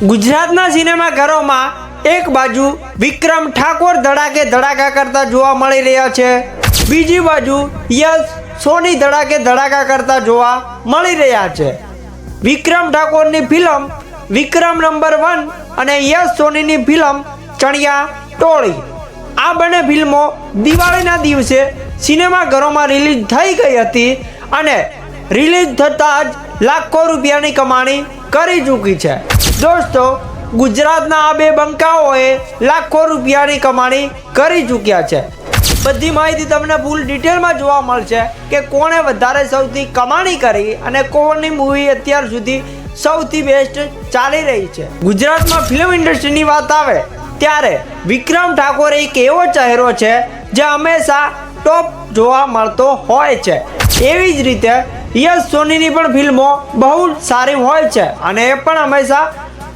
ગુજરાતના સિનેમાઘરોમાં એક બાજુ વિક્રમ ઠાકોર ધડાકે ધડાકા કરતા જોવા મળી રહ્યા છે. બીજી બાજુ યશ સોની ધડાકે ધડાકા કરતા જોવા મળી રહ્યા છે. વિક્રમ ઠાકોરની ફિલ્મ વિક્રમ નંબર વન અને યશ સોનીની ફિલ્મ ચણિયા ટોળી. આ બંને ફિલ્મો દિવાળીના દિવસે સિનેમાઘરોમાં રિલીઝ થઈ ગઈ હતી અને રિલીઝ થતાં જ લાખો રૂપિયાની કમાણી કરી ચૂકી છે. દોસ્તો, ગુજરાતના આ બે બંકાઓએ લાખો રૂપિયાની કમાણી કરી ચૂક્યા છે. બધી માહિતી તમને ફૂલ ડિટેલમાં જોવા મળશે કે કોણે વધારે સૌથી કમાણી કરી અને કોની મૂવી અત્યાર સુધી સૌથી બેસ્ટ ચાલી રહી છે. ગુજરાતમાં ફિલ્મ ઇન્ડસ્ટ્રીની વાત આવે, ત્યારે વિક્રમ ઠાકોર એક એવો ચહેરો છે જે હંમેશા ટોપ જોવા મળતો હોય છે. એવી જ રીતે યશ સોનીની પણ ફિલ્મો બહુ સારી હોય છે અને એ પણ હંમેશા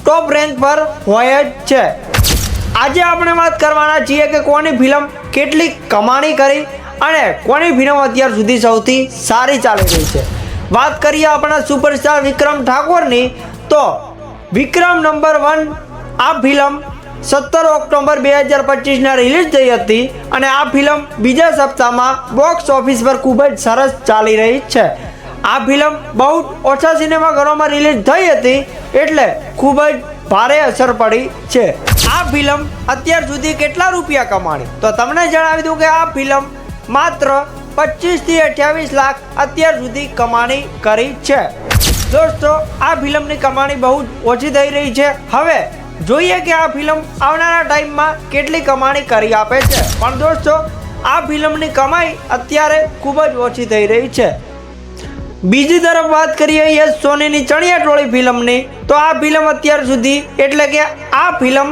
ટોપ રેન્ક પર હોય જ છે. આજે આપણે વાત કરવાના છીએ કે કોની ફિલ્મ કેટલી કમાણી કરી અને કોની ફિલ્મ અત્યાર સુધી સૌથી સારી ચાલી રહી છે. વાત કરીએ આપણા સુપરસ્ટાર વિક્રમ ઠાકોરની, તો વિક્રમ નંબર વન આ ફિલ્મ સત્તર ઓક્ટોબર બે હજાર પચીસના રિલીઝ થઈ હતી અને આ ફિલ્મ બીજા સપ્તાહમાં બોક્સ ઓફિસ પર ખૂબ જ સરસ ચાલી રહી છે. આ ફિલ્મ બહુ ઓછા સિનેમાઘરોમાં રિલીઝ થઈ હતી એટલે ખૂબ જ ભારે અસર પડી છે. આ ફિલ્મ અત્યાર સુધી કેટલા રૂપિયા કમાણી? તો તમને જણાવી દઉં કે આ ફિલ્મ માત્ર પચીસથી અઠ્યાવીસ લાખ અત્યાર સુધી કમાણી કરી છે. દોસ્તો, આ ફિલ્મની કમાણી બહુ ઓછી થઈ રહી છે. હવે જોઈએ કે આ ફિલ્મ આવનારા ટાઈમમાં કેટલી કમાણી કરી આપે છે. પણ દોસ્તો, આ ફિલ્મની કમાઈ અત્યારે ખૂબ જ ઓછી થઈ રહી છે. બીજી તરફ વાત કરીએ યશ સોનીની ચણિયા ટોળી ફિલ્મની, તો આ ફિલ્મ અત્યાર સુધી, એટલે કે આ ફિલ્મ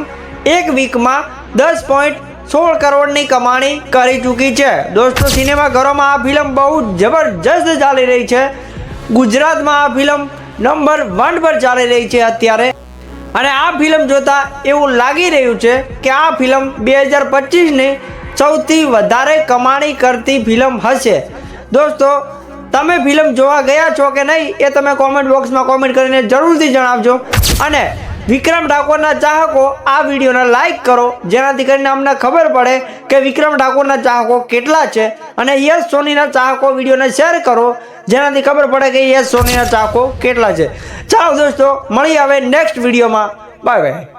એક વીકમાં દસ પોઈન્ટ સોળ કરોડની કમાણી કરી ચૂકી છે. દોસ્તો, સિનેમાઘરોમાં આ ફિલ્મ બહુ જબરજસ્ત ચાલી રહી છે. ગુજરાતમાં આ ફિલ્મ નંબર વન પર ચાલી રહી છે અત્યારે. અને આ ફિલ્મ જોતા એવું લાગી રહ્યું છે કે આ ફિલ્મ બે હજાર પચીસની સૌથી વધારે કમાણી કરતી ફિલ્મ હશે. દોસ્તો તમે ફિલ્મ જોવા ગયા છો કે નહીં એ તમે કોમેન્ટ બોક્સમાં કોમેન્ટ કરીને જરૂરથી જણાવજો. અને વિક્રમ ઠાકોરના ચાહકો આ વિડીયોને લાઈક કરો, જેનાથી કરીને અમને ખબર પડે કે વિક્રમ ઠાકોરના ચાહકો કેટલા છે. અને યશ સોનીના ચાહકો વિડીયોને શેર કરો, જેનાથી ખબર પડે કે યશ સોનીના ચાહકો કેટલા છે. ચાલો દોસ્તો મળી આવે નેક્સ્ટ વિડીયોમાં. Bye bye